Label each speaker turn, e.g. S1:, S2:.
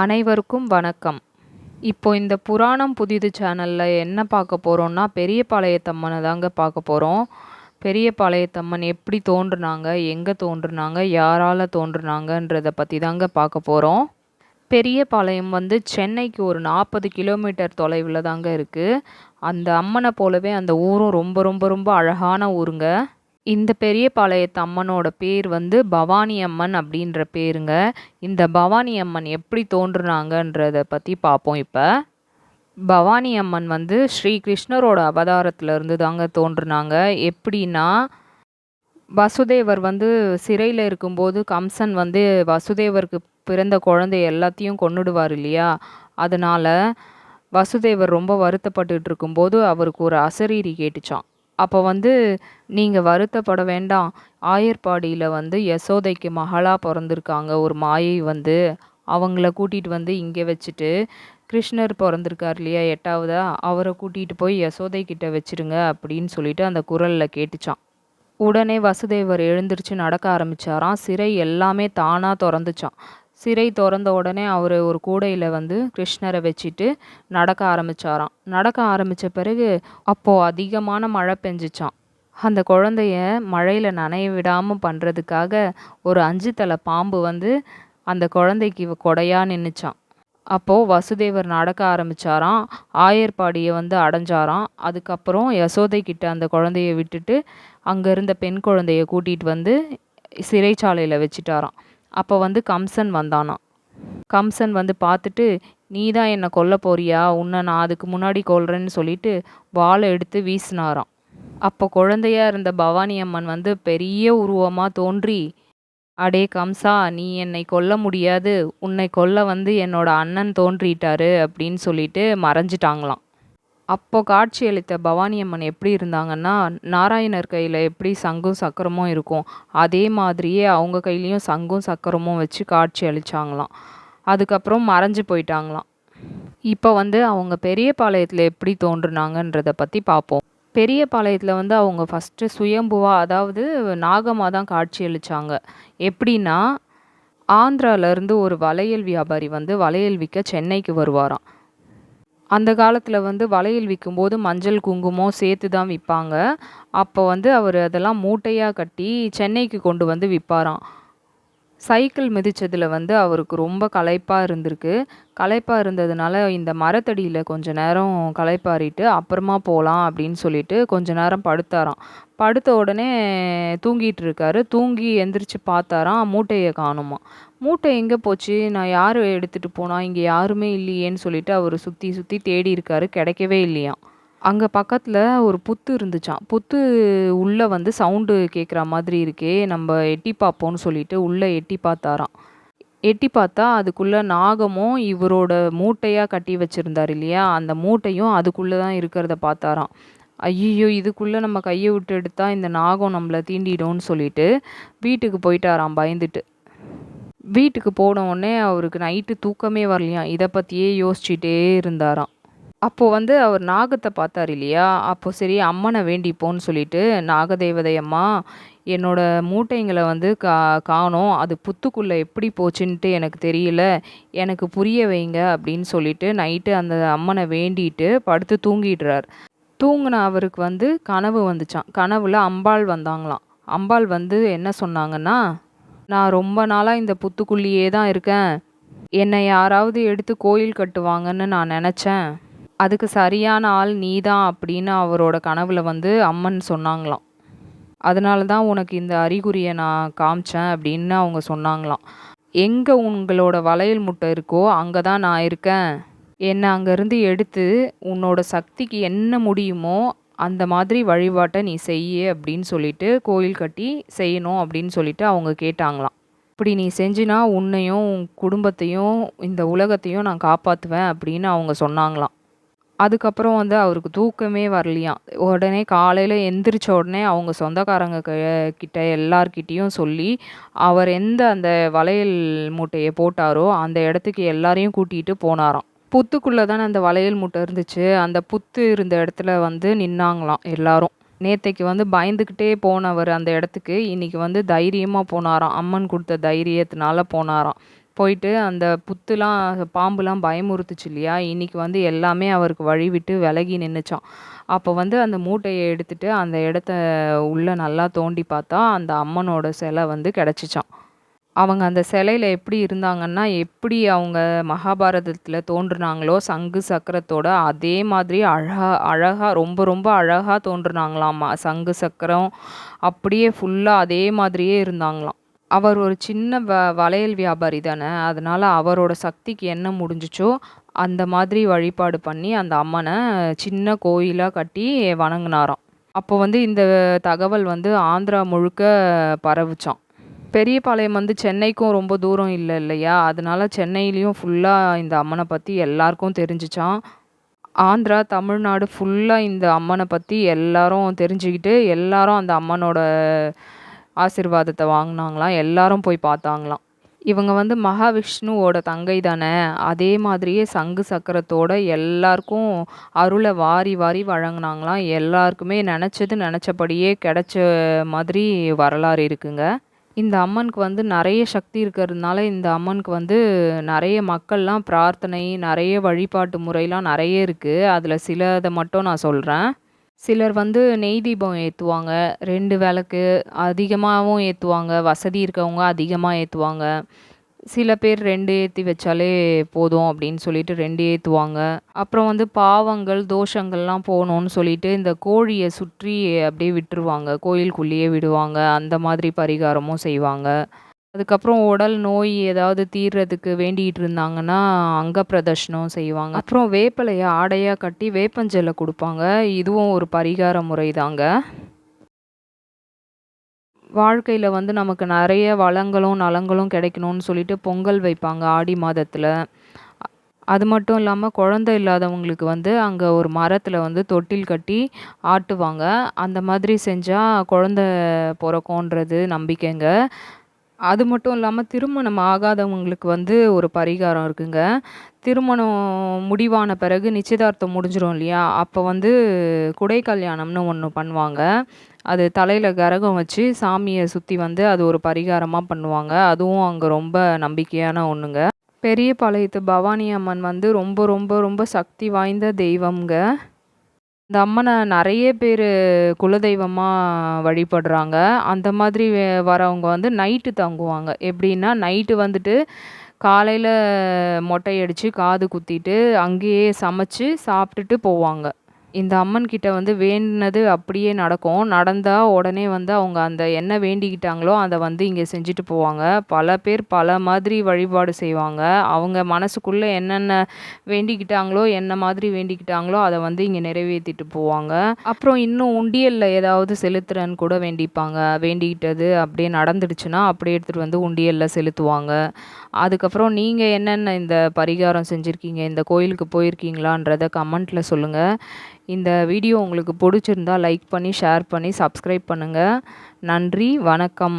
S1: அனைவருக்கும் வணக்கம். இப்போ இந்த புராணம் புதிது சேனலில் என்ன பார்க்க போகிறோம்னா பெரியபாளையத்தம்மனை தாங்க பார்க்க போகிறோம் பெரியபாளையத்தம்மன் எப்படி தோன்றுனாங்க எங்கே தோன்றுனாங்க யாரால் தோன்றுனாங்கன்றதை பற்றி தாங்க பார்க்க போகிறோம் பெரியபாளையம் வந்து சென்னைக்கு ஒரு நாற்பது கிலோமீட்டர் தொலைவில் தாங்க இருக்குது அந்த அம்மனை போலவே அந்த ஊரும் ரொம்ப ரொம்ப ரொம்ப அழகான ஊருங்க. இந்த பெரியபாளையத்து அம்மனோட பேர் வந்து பவானி அம்மன் அப்படின்ற பேருங்க. இந்த பவானி அம்மன் எப்படி தோன்றுனாங்கன்றத பற்றி பார்ப்போம் இப்போ. பவானி அம்மன் வந்து ஸ்ரீ கிருஷ்ணரோட அவதாரத்துல இருந்து தாங்க தோன்றுனாங்க. எப்படின்னா வசுதேவர் வந்து சிறையில் இருக்கும்போது கம்சன் வந்து வசுதேவருக்கு பிறந்த குழந்தை எல்லாத்தையும் கொண்டுடுவார் இல்லையா? அதனால் வசுதேவர் ரொம்ப வருத்தப்பட்டுட்டு இருக்கும்போது அவருக்கு ஒரு அசரீரி கேட்டுச்சான் அப்போ வந்து நீங்கள் வருத்தப்பட வேண்டாம். ஆயர்பாடியில் வந்து யசோதைக்கு மகளாக பிறந்திருக்காங்க. ஒரு மாயை வந்து அவங்கள கூட்டிகிட்டு வந்து இங்கே வச்சுட்டு கிருஷ்ணர் பிறந்திருக்கார் இல்லையா எட்டாவதா? அவரை கூட்டிகிட்டு போய் யசோதை கிட்ட வச்சிருங்க அப்படின்னு சொல்லிட்டு அந்த குரலில் கேட்டுச்சான் உடனே வசுதேவர் எழுந்திருச்சு நடக்க ஆரம்பிச்சாராம். சிறை எல்லாமே தானாக திறந்துச்சான் சிறை திறந்த உடனே அவர் ஒரு கூடையில் வந்து கிருஷ்ணரை வச்சுட்டு நடக்க ஆரம்பிச்சாராம். நடக்க ஆரம்பித்த பிறகு அப்போது அதிகமான மழை பெஞ்சிச்சான் அந்த குழந்தைய மழையில் நனைய விடாமல் பண்ணுறதுக்காக ஒரு அஞ்சு தலை பாம்பு வந்து அந்த குழந்தைக்கு கொடையாக நின்றுச்சான் அப்போது வசுதேவர் நடக்க ஆரம்பித்தாராம் ஆயர்பாடியை வந்து அடைஞ்சாராம். அதுக்கப்புறம் யசோதை கிட்ட அந்த குழந்தைய விட்டுட்டு அங்கே இருந்த பெண் குழந்தைய கூட்டிகிட்டு வந்து சிறைச்சாலையில் வச்சுட்டாராம். அப்போ வந்து கம்சன் வந்தானாம் கம்சன் வந்து பார்த்துட்டு நீ தான் என்னை கொல்ல போறியா? உன்னை நான் அதுக்கு முன்னாடி கொல்றேன்னு சொல்லிட்டு வாளை எடுத்து வீசினாராம். அப்போ குழந்தையா இருந்த பவானி அம்மன் வந்து பெரிய உருவமாக தோன்றி அடே கம்சா நீ என்னை கொல்ல முடியாது. உன்னை கொல்ல வந்து என்னோட அண்ணன் தோன்றிட்டாரு அப்படின்னு சொல்லிட்டு மறைஞ்சிட்டாங்களாம். அப்போ காட்சியளித்த பவானி அம்மன் எப்படி இருந்தாங்கன்னா நாராயணர் கையில் எப்படி சங்கும் சக்கரமும் இருக்கும் அதே மாதிரியே அவங்க கையிலையும் சங்கும் சக்கரமும் வச்சு காட்சி அளித்தாங்களாம் அதுக்கப்புறம் மறைஞ்சு போயிட்டாங்களாம். இப்போ வந்து அவங்க பெரியபாளையத்தில் எப்படி தோன்றுனாங்கன்றதை பற்றி பார்ப்போம் பெரியபாளையத்தில் வந்து அவங்க ஃபஸ்ட்டு சுயம்புவாக அதாவது நாகமாக தான் காட்சி அளித்தாங்க எப்படின்னா ஆந்திராவிலேருந்து ஒரு வளையல் வியாபாரி வந்து வளையல் விற்க சென்னைக்கு வருவாராம். அந்த காலத்தில் வந்து வளையல் விற்கும்போது மஞ்சள் குங்குமம் சேர்த்து தான் விற்பாங்க அப்போ வந்து அவர் அதெல்லாம் மூட்டையாக கட்டி சென்னைக்கு கொண்டு வந்து விற்பாராம் சைக்கிள் மிதித்ததில் வந்து அவருக்கு ரொம்ப களைப்பாக இருந்திருக்கு. களைப்பாக இருந்ததுனால இந்த மரத்தடியில் கொஞ்ச நேரம் களைப்பாறிட்டு அப்புறமா போகலாம் அப்படின்னு சொல்லிட்டு கொஞ்ச நேரம் படுத்தாராம். படுத்த உடனே தூங்கிட்டு இருக்காரு. தூங்கி எந்திரிச்சு பார்த்தாராம் மூட்டையை காணுமா மூட்டை எங்கே போச்சு? நான் யார் எடுத்துகிட்டு போனால் இங்கே யாருமே இல்லையேன்னு சொல்லிட்டு அவர் சுற்றி சுற்றி தேடி இருக்காரு. கிடைக்கவே இல்லையாம். அங்கே பக்கத்தில் ஒரு புத்து இருந்துச்சாம். புத்து உள்ளே வந்து சவுண்டு கேட்குற மாதிரி இருக்கே நம்ம எட்டி பார்ப்போம்னு சொல்லிட்டு உள்ளே எட்டி பார்த்தாராம். எட்டி பார்த்தா அதுக்குள்ளே நாகமும் இவரோட மூட்டையாக கட்டி வச்சுருந்தார் இல்லையா? அந்த மூட்டையும் அதுக்குள்ளே தான் இருக்கிறத பார்த்தாராம். ஐயோ இதுக்குள்ளே நம்ம கையை விட்டு எடுத்தால் இந்த நாகம் நம்மளை தீண்டிடும்னு சொல்லிட்டு வீட்டுக்கு போயிட்டாராம் பயந்துட்டு. வீட்டுக்கு போன உடனே அவருக்கு நைட்டு தூக்கமே வரலையாம். இதை பற்றியே யோசிச்சுட்டே இருந்தாராம். அப்போது வந்து அவர் நாகத்தை பார்த்தார் இல்லையா? அப்போது சரி அம்மனை வேண்டிப்போன்னு சொல்லிட்டு நாகதேவதை அம்மா என்னோட மூட்டைங்களை வந்து கா காணோம். அது புத்துக்குள்ளே எப்படி போச்சுன்ட்டு எனக்கு தெரியல. எனக்கு புரிய வைங்க அப்படின்னு சொல்லிட்டு நைட்டு அந்த அம்மனை வேண்டிட்டு படுத்து தூங்கிடுறார். தூங்கின அவருக்கு வந்து கனவு வந்துச்சான் கனவில் அம்பாள் வந்தாங்களாம். அம்பாள் வந்து என்ன சொன்னாங்கன்னா நான் ரொம்ப நாளாக இந்த புத்துக்குள்ளேயே தான் இருக்கேன். என்னை யாராவது எடுத்து கோயில் கட்டுவாங்கன்னு நான் நினச்சேன். அதுக்கு சரியான ஆள் நீ தான் அப்படின்னு அவரோட கனவுல வந்து அம்மன் சொன்னாங்களாம். அதனால தான் உனக்கு இந்த அறிகுறியை நான் காமிச்சேன் அப்படின்னு அவங்க சொன்னாங்களாம். எங்கே உங்களோட வளையல் முட்டை இருக்கோ அங்கே தான் நான் இருக்கேன். என்னை அங்கேருந்து எடுத்து உன்னோட சக்திக்கு என்ன முடியுமோ அந்த மாதிரி வழிபாட்டை நீ செய்ய அப்படின்னு சொல்லிட்டு கோயில் கட்டி செய்யணும் அப்படின்னு சொல்லிட்டு அவங்க கேட்டாங்களாம். இப்படி நீ செஞ்சினா உன்னையும் உன் குடும்பத்தையும் இந்த உலகத்தையும் நான் காப்பாற்றுவேன் அப்படின்னு அவங்க சொன்னாங்களாம். அதுக்கப்புறம் வந்து அவருக்கு தூக்கமே வரலையாம் உடனே காலையில் எந்திரிச்ச உடனே அவங்க சொந்தக்காரங்க க கிட்ட எல்லார்கிட்டேயும் சொல்லி அவர் எந்த அந்த வளையல் மூட்டையை போட்டாரோ அந்த இடத்துக்கு எல்லாரையும் கூட்டிகிட்டு போனாராம். புத்துக்குள்ளே தானே அந்த வளையல் மூட்டை இருந்துச்சு. அந்த புத்து இருந்த இடத்துல வந்து நின்னாங்களாம் எல்லாரும். நேத்தைக்கு வந்து பயந்துக்கிட்டே போனவர் அந்த இடத்துக்கு. இன்னைக்கு வந்து தைரியமாக போனாராம். அம்மன் கொடுத்த தைரியத்தினால போனாராம். போயிட்டு அந்த புத்துலாம் பாம்புலாம் பயமுறுத்துச்சு இல்லையா? இன்னைக்கு வந்து எல்லாமே அவருக்கு வழி விட்டு விலகி நின்றுச்சான் அப்போ வந்து அந்த மூட்டையை எடுத்துட்டு அந்த இடத்த உள்ளே நல்லா தோண்டி பார்த்தா அந்த அம்மனோட சிலை வந்து கிடச்சிச்சான் அவங்க அந்த சிலையில எப்படி இருந்தாங்கன்னா எப்படி அவங்க மகாபாரதத்தில் தோன்றுனாங்களோ சங்கு சக்கரத்தோட அதே மாதிரி அழகா அழகாக ரொம்ப ரொம்ப அழகாக தோன்றுனாங்களாம். சங்கு சக்கரம் அப்படியே ஃபுல்லாக அதே மாதிரியே இருந்தாங்களாம். அவர் ஒரு சின்ன வ வளையல் வியாபாரி தானே அதனால அவரோட சக்திக்கு என்ன முடிஞ்சிச்சோ அந்த மாதிரி வழிபாடு பண்ணி அந்த அம்மனை சின்ன கோயிலாக கட்டி வணங்கினாராம். அப்போ வந்து இந்த தகவல் வந்து ஆந்திரா முழுக்க பரவுச்சான் பெரியபாளையம் வந்து சென்னைக்கும் ரொம்ப தூரம் இல்லை இல்லையா? அதனால சென்னையிலையும் ஃபுல்லாக இந்த அம்மனை பற்றி எல்லாருக்கும் தெரிஞ்சிச்சான் ஆந்திரா தமிழ்நாடு ஃபுல்லாக இந்த அம்மனை பற்றி எல்லாரும் தெரிஞ்சுக்கிட்டு எல்லாரும் அந்த அம்மனோட ஆசிர்வாதத்தை வாங்கினாங்களாம் எல்லாரும் போய் பார்த்தாங்களாம். இவங்க வந்து மகாவிஷ்ணுவோட தங்கை தானே அதே மாதிரியே சங்கு சக்கரத்தோட எல்லாருக்கும் அருளை வாரி வாரி வழங்கினாங்களாம். எல்லாருக்குமே நினச்சது நினச்சபடியே கிடைச்ச மாதிரி வரலாறு இருக்குங்க. இந்த அம்மனுக்கு வந்து நிறைய சக்தி இருக்கிறதுனால இந்த அம்மனுக்கு வந்து நிறைய மக்கள்லாம் பிரார்த்தனை நிறைய வழிபாட்டு முறையெலாம் நிறைய இருக்குது அதில் சிலதை மட்டும் நான் சொல்கிறேன் சிலர் வந்து நெய் தீபம் ஏற்றுவாங்க ரெண்டு விளக்கு அதிகமாகவும் ஏற்றுவாங்க வசதி இருக்கவங்க அதிகமாக ஏற்றுவாங்க சில பேர் ரெண்டு ஏற்றி வச்சாலே போதும் அப்படின்னு சொல்லிட்டு ரெண்டு ஏற்றுவாங்க அப்புறம் வந்து பாவங்கள் தோஷங்கள்லாம் போகணுன்னு சொல்லிட்டு இந்த கோழியை சுற்றி அப்படியே விட்டுருவாங்க. கோயிலுக்குள்ளேயே விடுவாங்க. அந்த மாதிரி பரிகாரமும் செய்வாங்க. அதுக்கப்புறம் உடல் நோய் ஏதாவது தீர்றதுக்கு வேண்டிகிட்டு இருந்தாங்கன்னா அங்க பிரதர்ஷனம் செய்வாங்க. அப்புறம் வேப்பலையை ஆடையாக கட்டி வேப்பஞ்சலை கொடுப்பாங்க. இதுவும் ஒரு பரிகார முறை தாங்க வாழ்க்கையில் வந்து நமக்கு நிறைய வளங்களும் நலங்களும் கிடைக்கணும்னு சொல்லிட்டு பொங்கல் வைப்பாங்க ஆடி மாதத்தில். அது மட்டும் இல்லாமல் குழந்த இல்லாதவங்களுக்கு வந்து அங்கே ஒரு மரத்தில் வந்து தொட்டில் கட்டி ஆட்டுவாங்க. அந்த மாதிரி செஞ்சால் குழந்த பிறக்கோன்றது நம்பிக்கைங்க. அது மட்டும் இல்லாமல் திருமணம் ஆகாதவங்களுக்கு வந்து ஒரு பரிகாரம் இருக்குங்க. திருமணம் முடிவான பிறகு நிச்சயதார்த்தம் முடிஞ்சிடும் இல்லையா? அப்போ வந்து குடை கல்யாணம்னு ஒன்று பண்ணுவாங்க. அது தலையில் கரகம் வச்சு சாமியை சுற்றி வந்து அது ஒரு பரிகாரமாக பண்ணுவாங்க. அதுவும் அங்கே ரொம்ப நம்பிக்கையான ஒன்றுங்க பெரியபாளையத்து பவானி அம்மன் வந்து ரொம்ப ரொம்ப ரொம்ப சக்தி வாய்ந்த தெய்வம்ங்க. இந்த அம்மனை நிறைய பேர் குலதெய்வமாக வழிபடுறாங்க. அந்த மாதிரி வரவங்க வந்து நைட்டு தங்குவாங்க. எப்படின்னா நைட்டு வந்துட்டு காலையில் மொட்டை அடித்து காது குத்திட்டு அங்கேயே சமைச்சு சாப்பிட்டுட்டு போவாங்க. இந்த அம்மன் கிட்ட வந்து வேண்டினது அப்படியே நடக்கும். நடந்தால் உடனே வந்து அவங்க அந்த என்ன வேண்டிக்கிட்டாங்களோ அதை வந்து இங்கே செஞ்சுட்டு போவாங்க. பல பேர் பல மாதிரி வழிபாடு செய்வாங்க. அவங்க மனசுக்குள்ளே என்னென்ன வேண்டிக்கிட்டாங்களோ என்ன மாதிரி வேண்டிக்கிட்டாங்களோ அதை வந்து இங்கே நிறைவேற்றிட்டு போவாங்க. அப்புறம் இன்னும் உண்டியலில் ஏதாவது செலுத்துறேன்னு கூட வேண்டிப்பாங்க. வேண்டிக்கிட்டது அப்படியே நடந்துடுச்சுன்னா அப்படியே எடுத்துகிட்டு வந்து உண்டியலில் செலுத்துவாங்க. அதுக்கப்புறம் நீங்கள் என்னென்ன இந்த பரிகாரம் செஞ்சுருக்கீங்க? இந்த கோயிலுக்கு போயிருக்கீங்களான்றத கமெண்ட்டில் சொல்லுங்கள் இந்த வீடியோ உங்களுக்கு பிடிச்சிருந்தா லைக் பண்ணி ஷேர் பண்ணி சப்ஸ்கிரைப் பண்ணுங்கள் நன்றி வணக்கம்.